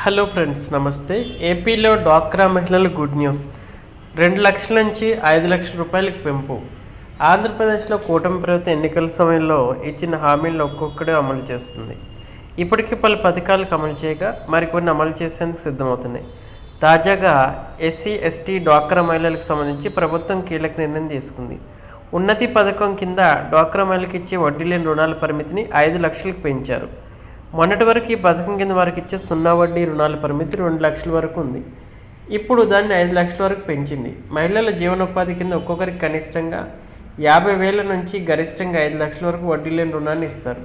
Hello friends నమస్తే. ఏపీలో డ్వాక్రా మహిళలు గుడ్ న్యూస్. రెండు లక్షల నుంచి ఐదు లక్షల రూపాయలకు పెంపు. ఆంధ్రప్రదేశ్లో కూటమి ప్రభుత్వం ఎన్నికల సమయంలో ఇచ్చిన హామీలను ఒక్కొక్కడే అమలు చేస్తుంది. ఇప్పటికీ పలు పథకాలకు అమలు చేయగా మరికొన్ని అమలు చేసేందుకు సిద్ధమవుతున్నాయి. తాజాగా ఎస్సీ ఎస్టీ డ్వాక్రా మహిళలకు సంబంధించి ప్రభుత్వం కీలక నిర్ణయం తీసుకుంది. ఉన్నతి పథకం కింద డ్వాక్రా మహిళలకు ఇచ్చే వడ్డీ లేని రుణాల పరిమితిని ఐదు లక్షలకు పెంచారు. మొన్నటి వరకు ఈ పథకం కింద వారికి ఇచ్చే సున్నా వడ్డీ రుణాల పరిమితి రెండు లక్షల వరకు ఉంది. ఇప్పుడు దాన్ని ఐదు లక్షల వరకు పెంచింది. మహిళల జీవనోపాధి కింద ఒక్కొక్కరికి కనిష్టంగా యాభై వేల నుంచి గరిష్టంగా ఐదు లక్షల వరకు వడ్డీ లేని రుణాన్ని ఇస్తారు.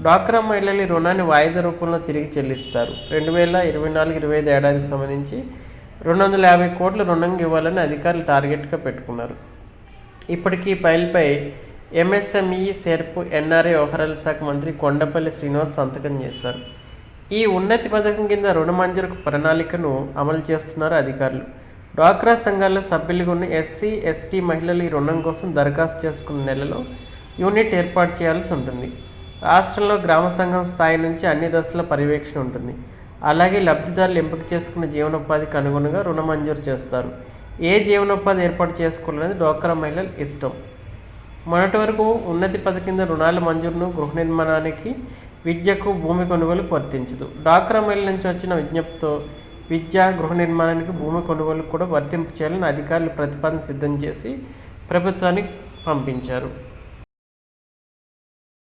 డ్వాక్రా మహిళలు ఈ రుణాన్ని వాయిదా రూపంలో తిరిగి చెల్లిస్తారు. రెండు వేల ఇరవై నాలుగు ఇరవై ఐదు ఏడాదికి సంబంధించి రెండు వందల యాభై కోట్ల రుణం ఇవ్వాలని అధికారులు టార్గెట్గా పెట్టుకున్నారు. ఇప్పటికీ ఈ ఫైల్పై ఎంఎస్ఎంఈ సెర్ప్ ఎన్ఆర్ఏ వ్యవహారాల శాఖ మంత్రి కొండపల్లి శ్రీనివాస్ సంతకం చేశారు. ఈ ఉన్నతి పథకం కింద రుణ మంజూరు ప్రణాళికను అమలు చేస్తున్నారు అధికారులు. డ్వాక్రా సంఘాల్లో సభ్యులుగా ఉన్న ఎస్సీ ఎస్టీ మహిళలు ఈ రుణం కోసం దరఖాస్తు చేసుకున్న నెలలో యూనిట్ ఏర్పాటు చేయాల్సి ఉంటుంది. రాష్ట్రంలో గ్రామ సంఘం స్థాయి నుంచి అన్ని దశల పర్యవేక్షణ ఉంటుంది. అలాగే లబ్ధిదారులు ఎంపిక చేసుకున్న జీవనోపాధికి అనుగుణంగా రుణ మంజూరు చేస్తారు. ఏ జీవనోపాధి ఏర్పాటు చేసుకోవాలనేది డ్వాక్రా మహిళలు ఇష్టం. మొన్నటి వరకు ఉన్నతి పథకం కింద రుణాల మంజూరును గృహ నిర్మాణానికి విద్యకు భూమి కొనుగోలుకు వర్తించదు. డాక్రా మహిళ నుంచి వచ్చిన విజ్ఞప్తితో విద్య గృహ నిర్మాణానికి భూమి కొనుగోలు కూడా వర్తింపు చేయాలని అధికారులు ప్రతిపాదన సిద్ధం చేసి ప్రభుత్వానికి పంపించారు.